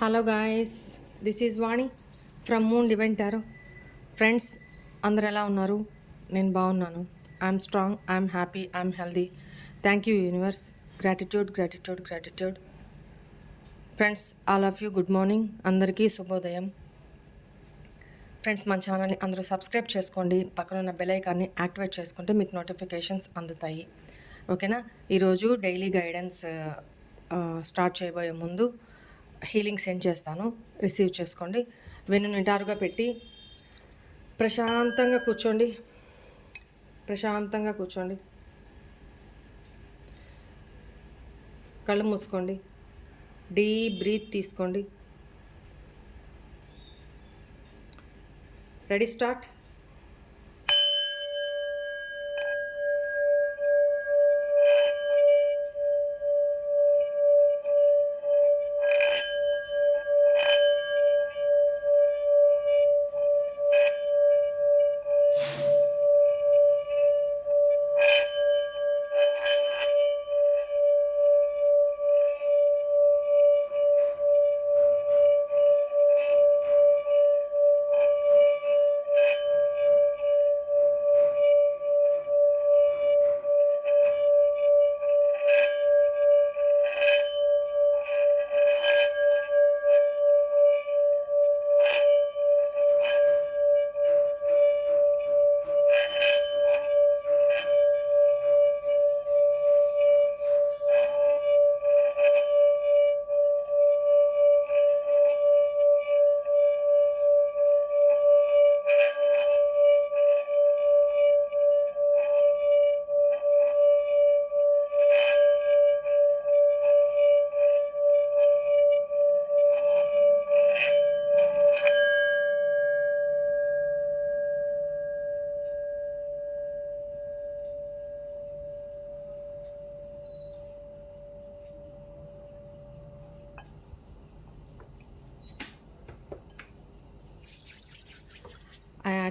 Hello guys this is Vani from Moon Divine Tarot. Friends అందరు ఎలా ఉన్నారు? నేను బాగున్నాను. I'm strong I'm happy I'm healthy. Thank you universe. Gratitude gratitude gratitude. Friends all of you good morning. అందరికీ శుభోదయం. Friends మన ఛానల్ని అందరూ సబ్స్క్రైబ్ చేసుకోండి. పక్కన ఉన్న బెల్ ఐకాన్ని యాక్టివేట్ చేసుకుంటే మీకు నోటిఫికేషన్స్ అందుతాయి. ఓకేనా? ఈరోజు డైలీ గైడెన్స్ స్టార్ట్ చేయబోయే ముందు హీలింగ్ సెండ్ చేస్తాను. రిసీవ్ చేసుకోండి. వెన్ను నిటారుగా పెట్టి ప్రశాంతంగా కూర్చోండి. ప్రశాంతంగా కూర్చోండి. కళ్ళు మూసుకోండి. డీప్ బ్రీత్ తీసుకోండి. Ready start.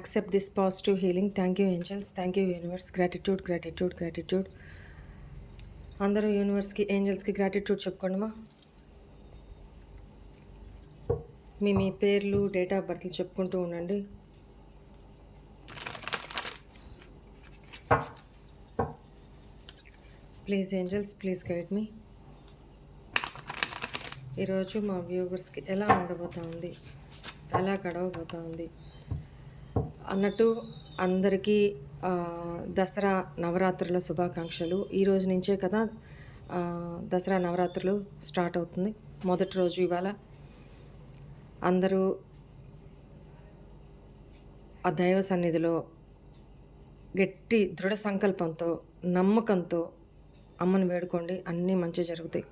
Accept this positive healing thank you angels thank you universe gratitude gratitude gratitude అందరూ యూనివర్స్కి ఏంజల్స్కి గ్రాటిట్యూడ్ చెప్పుకోండిమా మీ మీ పేర్లు డేట్ ఆఫ్ బర్త్లు చెప్పుకుంటూ ఉండండి. Please angels please guide me ఈరోజు మా వ్యూవర్స్కి ఎలా ఉండబోతా ఉంది? ఎలా గడవబోతా ఉంది? అన్నట్టు అందరికీ దసరా నవరాత్రుల శుభాకాంక్షలు. ఈ రోజు నుంచే కదా దసరా నవరాత్రులు స్టార్ట్ అవుతుంది. మొదటి రోజు ఇవాళ అందరూ ఆ దైవ సన్నిధిలో గట్టి దృఢ సంకల్పంతో నమ్మకంతో అమ్మని వేడుకోండి. అన్నీ మంచి జరుగుతాయి.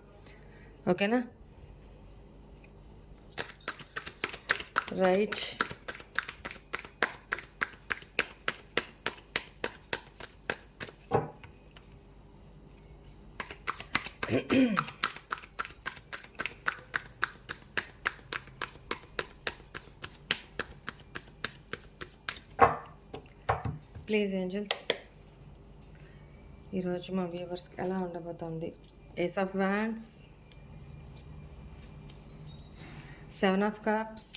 ఓకేనా? రైట్. ప్లీజ్ ఏంజల్స్ ఈరోజు మా వ్యూవర్స్కి ఎలా ఉండబోతోంది? Ace of wands seven of cups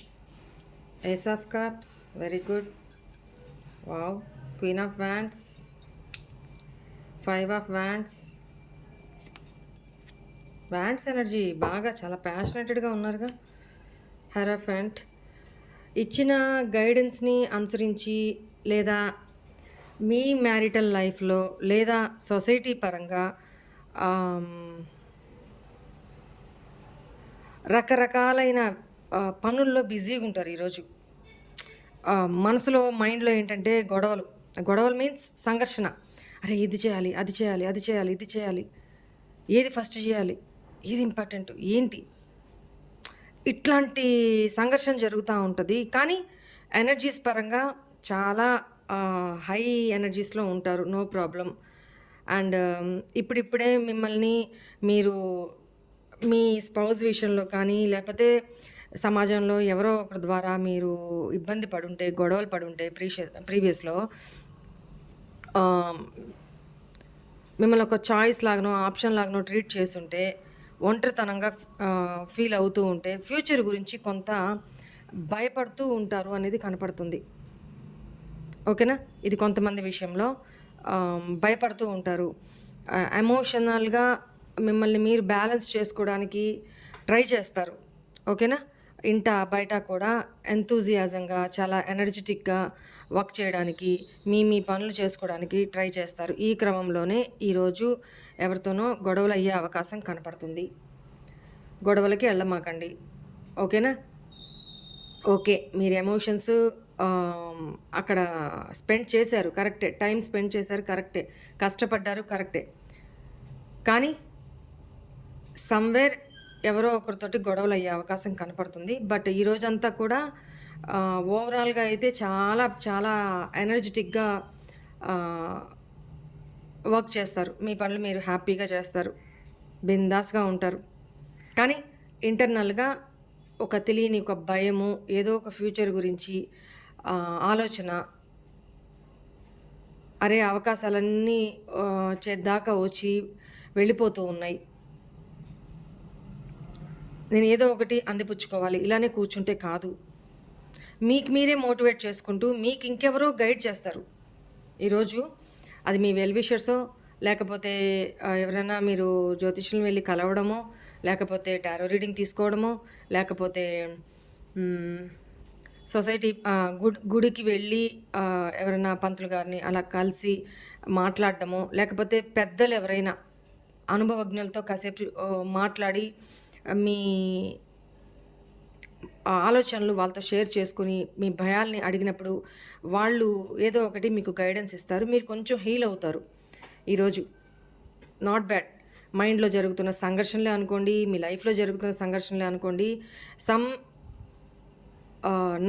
ace of cups very good wow queen of wands five of wands wands energy బాగా చాలా ప్యాషనెటెడ్గా ఉన్నారుగా. హెరాఫెంట్ ఇచ్చిన గైడెన్స్ని అనుసరించి లేదా మీ మ్యారిటల్ లైఫ్లో లేదా సొసైటీ పరంగా రకరకాలైన పనుల్లో బిజీగా ఉంటారు ఈరోజు. మనసులో మైండ్లో ఏంటంటే గొడవలు. గొడవలు మీన్స్ సంఘర్షణ. అరే ఇది చేయాలి అది చేయాలి అది చేయాలి ఇది చేయాలి. ఏది ఫస్ట్ చేయాలి? ఇది ఇంపార్టెంట్? ఏంటి? ఇట్లాంటి సంఘర్షణ జరుగుతూ ఉంటుంది. కానీ ఎనర్జీస్ పరంగా చాలా హై ఎనర్జీస్లో ఉంటారు. No problem. అండ్ ఇప్పుడిప్పుడే మిమ్మల్ని మీరు మీ స్పౌజ్ విషయంలో కానీ లేకపోతే సమాజంలో ఎవరో ఒకరి ద్వారా మీరు ఇబ్బంది పడుంటే గొడవలు పడుంటే ప్రీషియస్ ప్రీవియస్లో మిమ్మల్ని ఒక చాయిస్ లాగానో ఆప్షన్ లాగానో ట్రీట్ చేస్తుంటే ఒంటరితనంగా ఫీల్ అవుతూ ఉంటే ఫ్యూచర్ గురించి కొంత భయపడుతూ ఉంటారు అనేది కనపడుతుంది. ఓకేనా? ఇది కొంతమంది విషయంలో భయపడుతూ ఉంటారు. ఎమోషనల్గా మిమ్మల్ని మీరు బ్యాలెన్స్ చేసుకోవడానికి ట్రై చేస్తారు. ఓకేనా? ఇంట బయట కూడా ఎంతూజియాజంగా చాలా ఎనర్జెటిక్గా వర్క్ చేయడానికి మీ మీ పనులు చేసుకోవడానికి ట్రై చేస్తారు. ఈ క్రమంలోనే ఈరోజు ఎవరితోనో గొడవలు అయ్యే అవకాశం కనపడుతుంది. గొడవలకి వెళ్ళమాకండి ఓకేనా? ఓకే మీరు ఎమోషన్స్ అక్కడ స్పెండ్ చేశారు కరెక్టే. టైం స్పెండ్ చేశారు కరెక్టే. కష్టపడ్డారు కరెక్టే. కానీ సమ్వేర్ ఎవరో ఒకరితోటి గొడవలు అయ్యే అవకాశం కనపడుతుంది. బట్ ఈ రోజంతా కూడా ఓవరాల్గా అయితే చాలా చాలా ఎనర్జెటిక్గా వర్క్ చేస్తారు. మీ పనులు మీరు హ్యాపీగా చేస్తారు. బిందాస్గా ఉంటారు. కానీ ఇంటర్నల్గా ఒక తెలియని ఒక భయము ఏదో ఒక ఫ్యూచర్ గురించి ఆలోచన అరే అవకాశాలన్నీ చేద్దాకా వచ్చి వెళ్ళిపోతూ ఉన్నాయి. నేను ఏదో ఒకటి అందిపుచ్చుకోవాలి. ఇలానే కూర్చుంటే కాదు. మీకు మీరే మోటివేట్ చేసుకుంటూ మీకు ఇంకెవరో గైడ్ చేస్తారు. ఈరోజు అది మీ వెల్ విషర్సో లేకపోతే ఎవరైనా మీరు జ్యోతిష్యులను వెళ్ళి కలవడమో? లేకపోతే టారో రీడింగ్ తీసుకోవడమో? లేకపోతే సొసైటీ గుడ్ గుడికి వెళ్ళి ఎవరైనా పంతులు గారిని అలా కలిసి మాట్లాడడమో? లేకపోతే పెద్దలు ఎవరైనా అనుభవజ్ఞులతో కాసేపు మాట్లాడి మీ ఆలోచనలు వాళ్ళతో షేర్ చేసుకుని మీ భయాల్ని అడిగినప్పుడు వాళ్ళు ఏదో ఒకటి మీకు గైడెన్స్ ఇస్తారు. మీరు కొంచెం హీల్ అవుతారు. ఈరోజు నాట్ బ్యాడ్ మైండ్లో జరుగుతున్న సంఘర్షణలే అనుకోండి మీ లైఫ్లో జరుగుతున్న సంఘర్షణలే అనుకోండి సమ్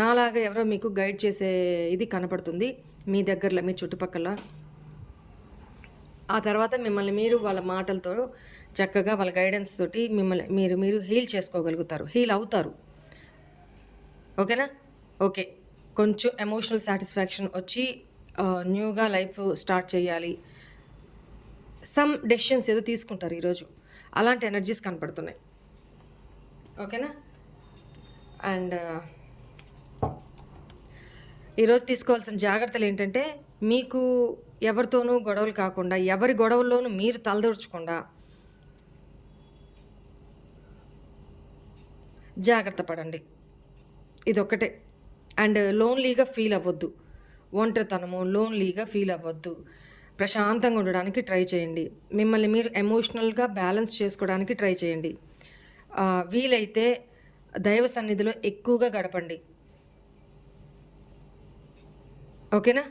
నాలాగా ఎవరో మీకు గైడ్ చేసే ఇది కనపడుతుంది. మీ దగ్గరలో మీ చుట్టుపక్కల. ఆ తర్వాత మిమ్మల్ని మీరు వాళ్ళ మాటలతో చక్కగా వాళ్ళ గైడెన్స్ తోటి మిమ్మల్ని మీరు మీరు హీల్ చేసుకోగలుగుతారు. హీల్ అవుతారు. ఓకేనా? ఓకే. కొంచెం ఎమోషనల్ సాటిస్ఫాక్షన్ వచ్చి న్యూగా లైఫ్ స్టార్ట్ చేయాలి. సమ్ డెసిషన్స్ ఏదో తీసుకుంటారు ఈరోజు. అలాంటి ఎనర్జీస్ కనపడుతున్నాయి. ఓకేనా? అండ్ ఈరోజు తీసుకోవాల్సిన జాగ్రత్తలు ఏంటంటే మీకు ఎవరితోనూ గొడవలు కాకుండా ఎవరి గొడవల్లోనూ మీరు తలదొరచకుండా జాగ్రత్త పడండి. ఇదొక్కటే. అండ్ లోన్లీగా ఫీల్ అవ్వద్దు. ఒంటరితనము లోన్లీగా ఫీల్ అవ్వద్దు. ప్రశాంతంగా ఉండడానికి ట్రై చేయండి. మిమ్మల్ని మీరు ఎమోషనల్గా బ్యాలెన్స్ చేసుకోవడానికి ట్రై చేయండి. వీలైతే దైవ సన్నిధిలో ఎక్కువగా గడపండి. ఓకేనా?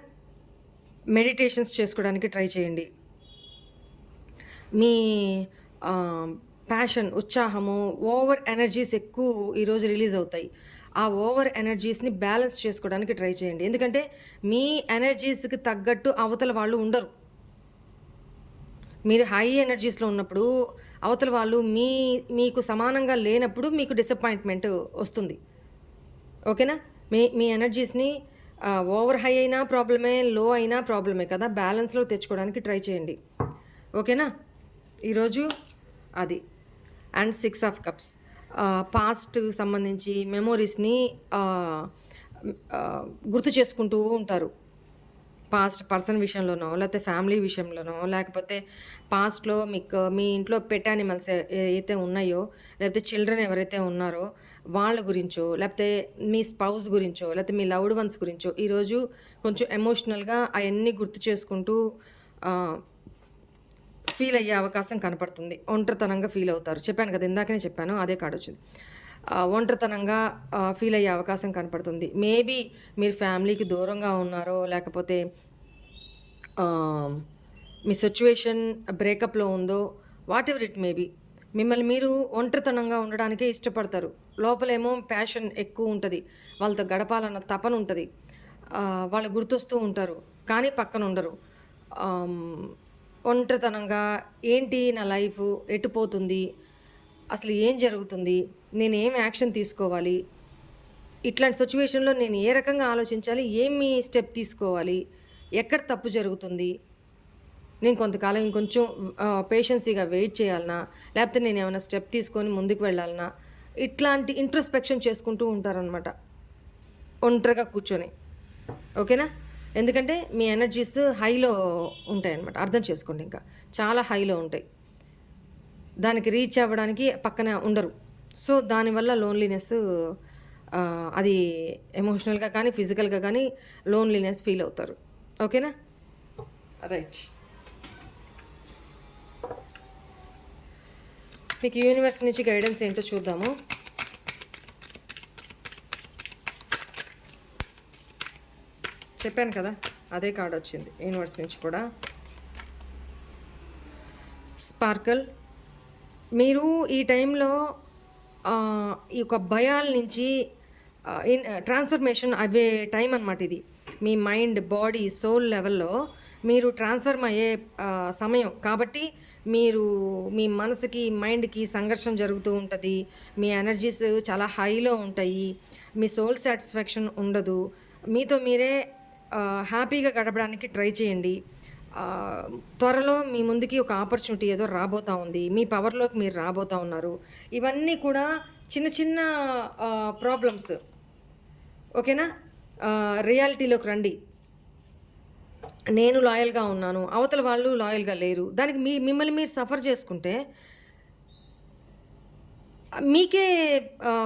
మెడిటేషన్స్ చేసుకోవడానికి ట్రై చేయండి. మీ ప్యాషన్ ఉత్సాహము ఓవర్ ఎనర్జీస్ ఎక్కువ ఈరోజు రిలీజ్ అవుతాయి. ఆ ఓవర్ ఎనర్జీస్ని బ్యాలెన్స్ చేసుకోవడానికి ట్రై చేయండి. ఎందుకంటే మీ ఎనర్జీస్కి తగ్గట్టు అవతల వాళ్ళు ఉండరు. మీరు హై ఎనర్జీస్లో ఉన్నప్పుడు అవతల వాళ్ళు మీ మీకు సమానంగా లేనప్పుడు మీకు డిసప్పాయింట్మెంట్ వస్తుంది. ఓకేనా? మీ మీ ఎనర్జీస్ని ఓవర్ హై అయినా ప్రాబ్లమే లో అయినా ప్రాబ్లమే కదా? బ్యాలెన్స్లో తెచ్చుకోవడానికి ట్రై చేయండి. ఓకేనా? ఈరోజు అది. And six of cups. Past సంబంధించి మెమోరీస్ని గుర్తు చేసుకుంటూ ఉంటారు. పాస్ట్ పర్సన్ విషయంలోనో లేకపోతే ఫ్యామిలీ విషయంలోనో లేకపోతే పాస్ట్లో మీకు మీ ఇంట్లో పెట్ యానిమల్స్ అయితే ఉన్నాయో లేకపోతే చిల్డ్రన్ ఎవరైతే ఉన్నారో వాళ్ళ గురించో లేకపోతే మీ స్పౌస్ గురించో లేకపోతే మీ లవ్డ్ వన్స్ గురించో ఈరోజు కొంచెం ఎమోషనల్గా అవన్నీ గుర్తు చేసుకుంటూ ఫీల్ అయ్యే అవకాశం కనపడుతుంది. ఒంటరితనంగా ఫీల్ అవుతారు. చెప్పాను కదా ఇందాకనే చెప్పాను అదే కార్డు వచ్చింది. ఒంటరితనంగా ఫీల్ అయ్యే అవకాశం కనపడుతుంది. మేబీ మీరు ఫ్యామిలీకి దూరంగా ఉన్నారో లేకపోతే మీ సిచ్యువేషన్ బ్రేకప్లో ఉందో వాట్ ఎవర్ ఇట్ మేబీ మిమ్మల్ని మీరు ఒంటరితనంగా ఉండడానికే ఇష్టపడతారు. లోపలేమో ప్యాషన్ ఎక్కువ ఉంటుంది. వాళ్ళతో గడపాలన్న తపన ఉంటుంది. వాళ్ళు గుర్తొస్తూ ఉంటారు. కానీ పక్కన ఉండరు. ఒంటరితనంగా ఏంటి నా లైఫ్? ఎటుపోతుంది అసలు ఏం జరుగుతుంది? నేను ఏం యాక్షన్ తీసుకోవాలి? ఇట్లాంటి సిచ్యువేషన్లో నేను ఏ రకంగా ఆలోచించాలి? ఏమి స్టెప్ తీసుకోవాలి? ఎక్కడ తప్పు జరుగుతుంది? నేను కొంతకాలం ఇంకొంచెం పేషెన్సీగా వెయిట్ చేయాలనా లేకపోతే నేను ఏమైనా స్టెప్ తీసుకొని ముందుకు వెళ్ళాలనా ఇట్లాంటి ఇంట్రస్పెక్షన్ చేసుకుంటూ ఉంటారనమాట ఒంటరిగా కూర్చొని. ఓకేనా? ఎందుకంటే మీ ఎనర్జీస్ హైలో ఉంటాయి అనమాట అర్థం చేసుకోండి ఇంకా. చాలా హైలో ఉంటాయి. దానికి రీచ్ అవ్వడానికి పక్కన ఉండరు. సో దానివల్ల లోన్లీనెస్ అది ఎమోషనల్గా కానీ ఫిజికల్గా కానీ లోన్లీనెస్ ఫీల్ అవుతారు. ఓకేనా? రైట్. మీకు యూనివర్స్ నుంచి గైడెన్స్ ఏంటో చూద్దాము. చెప్పాను కదా అదే కార్డ్ వచ్చింది. యూనివర్స్ నుంచి కూడా. స్పార్కల్ మీరు ఈ టైంలో ఈ యొక్క భయాల నుంచి ఇన్ ట్రాన్స్ఫర్మేషన్ అవే టైం అనమాట ఇది. మీ మైండ్ బాడీ సోల్ లెవెల్లో మీరు ట్రాన్స్ఫర్మ్ అయ్యే సమయం. కాబట్టి మీరు మీ మనసుకి మైండ్కి సంఘర్షణ జరుగుతూ ఉంటుంది. మీ ఎనర్జీస్ చాలా హైలో ఉంటాయి. మీ సోల్ సాటిస్ఫాక్షన్ ఉండదు. మీతో మీరే హ్యాపీగా గడపడానికి ట్రై చేయండి. త్వరలో మీ ముందుకి ఒక ఆపర్చునిటీ ఏదో రాబోతా ఉంది. మీ పవర్లోకి మీరు రాబోతా ఉన్నారు. ఇవన్నీ కూడా చిన్న చిన్న ప్రాబ్లమ్స్ ఓకేనా? రియాలిటీలోకి రండి. నేను లాయల్గా ఉన్నాను. అవతల వాళ్ళు లాయల్గా లేరు. దానికి మీ మిమ్మల్ని మీరు సఫర్ చేసుకుంటే మీకే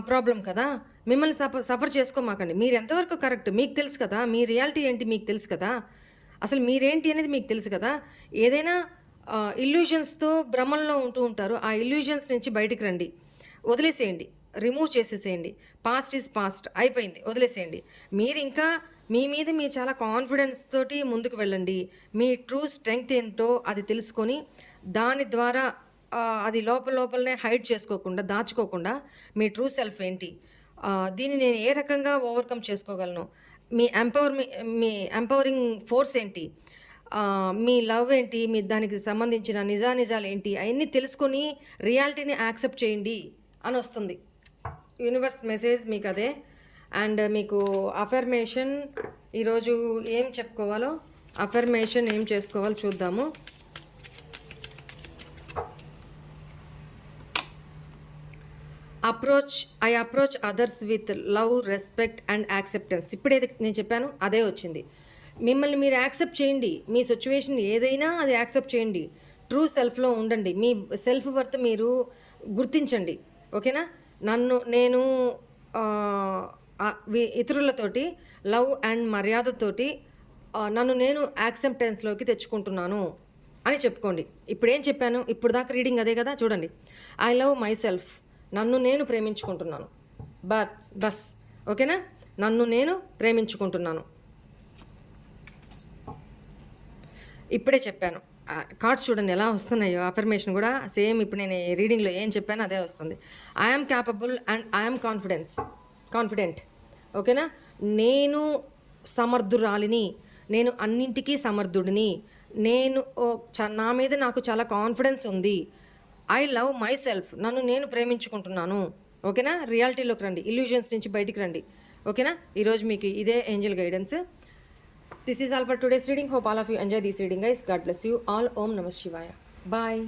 ప్రాబ్లం కదా. మిమ్మల్ని సఫర్ సఫర్ చేసుకోమాకండి. మీరు ఎంతవరకు కరెక్ట్? మీకు తెలుసు కదా? మీ రియాలిటీ ఏంటి మీకు తెలుసు కదా? అసలు మీరేంటి అనేది మీకు తెలుసు కదా? ఏదైనా ఇల్యూజన్స్తో భ్రమంలో ఉంటూ ఉంటారు. ఆ ఇల్యూజన్స్ నుంచి బయటికి రండి. వదిలేసేయండి. రిమూవ్ చేసేసేయండి. Past is past. అయిపోయింది. వదిలేసేయండి. మీరు ఇంకా మీ మీద మీరు చాలా కాన్ఫిడెన్స్ తోటి ముందుకు వెళ్ళండి. మీ ట్రూ స్ట్రెంగ్త్ ఏంటో అది తెలుసుకొని దాని ద్వారా అది లోపల లోపలనే హైడ్ చేసుకోకుండా దాచుకోకుండా మీ ట్రూ సెల్ఫ్ ఏంటి? దీన్ని నేను ఏ రకంగా ఓవర్కమ్ చేసుకోగలను? మీ ఎంపవర్ మీ ఎంపవరింగ్ ఫోర్స్ ఏంటి? మీ లవ్ ఏంటి? మీ దానికి సంబంధించిన నిజానిజాలు ఏంటి? అవన్నీ తెలుసుకొని రియాలిటీని యాక్సెప్ట్ చేయండి అని వస్తుంది. యూనివర్స్ మెసేజ్ మీకు అదే. అండ్ మీకు అఫర్మేషన్ ఈరోజు ఏం చెప్పుకోవాలో అఫర్మేషన్ ఏం చేసుకోవాలో చూద్దాము. Approach I approach others with love respect and acceptance. ఇప్పుడేది నేను చెప్పాను అదే వచ్చింది. మిమ్మల్ని మీరు యాక్సెప్ట్ చేయండి. మీ సిచ్యువేషన్ ఏదైనా అది యాక్సెప్ట్ చేయండి. ట్రూ సెల్ఫ్లో ఉండండి. మీ సెల్ఫ్ వర్త్ మీరు గుర్తించండి. ఓకేనా? నన్ను నేను ఇతరులతోటి లవ్ అండ్ మర్యాదతోటి నన్ను నేను యాక్సెప్టెన్స్లోకి తెచ్చుకుంటున్నాను అని చెప్పుకోండి. ఇప్పుడు ఏం చెప్పాను? ఇప్పుడు దాకా రీడింగ్ అదే కదా? చూడండి. I love myself. నన్ను నేను ప్రేమించుకుంటున్నాను. బస్ బస్ ఓకేనా? నన్ను నేను ప్రేమించుకుంటున్నాను. ఇప్పుడే చెప్పాను. కార్డ్స్ చూడండి ఎలా వస్తున్నాయో అఫర్మేషన్ కూడా సేమ్ ఇప్పుడు నేను రీడింగ్లో ఏం చెప్పానో అదే వస్తుంది. I'm capable and I'm confidence confident ఓకేనా? నేను సమర్థురాలిని నేను అన్నింటికీ సమర్థుడిని నేను ఓ చ- నా మీద నాకు చాలా కాన్ఫిడెన్స్ ఉంది. ఐ లవ్ మై సెల్ఫ్ నన్ను నేను ప్రేమించుకుంటున్నాను. ఓకేనా? రియాలిటీలోకి రండి. ఇల్యూజన్స్ నుంచి బయటికి రండి. ఓకేనా? ఈరోజు మీకు ఇదే angel guidance this is all for today's reading hope all of you enjoy this reading ice God bless you all ohm నమస్ శివాయ బాయ్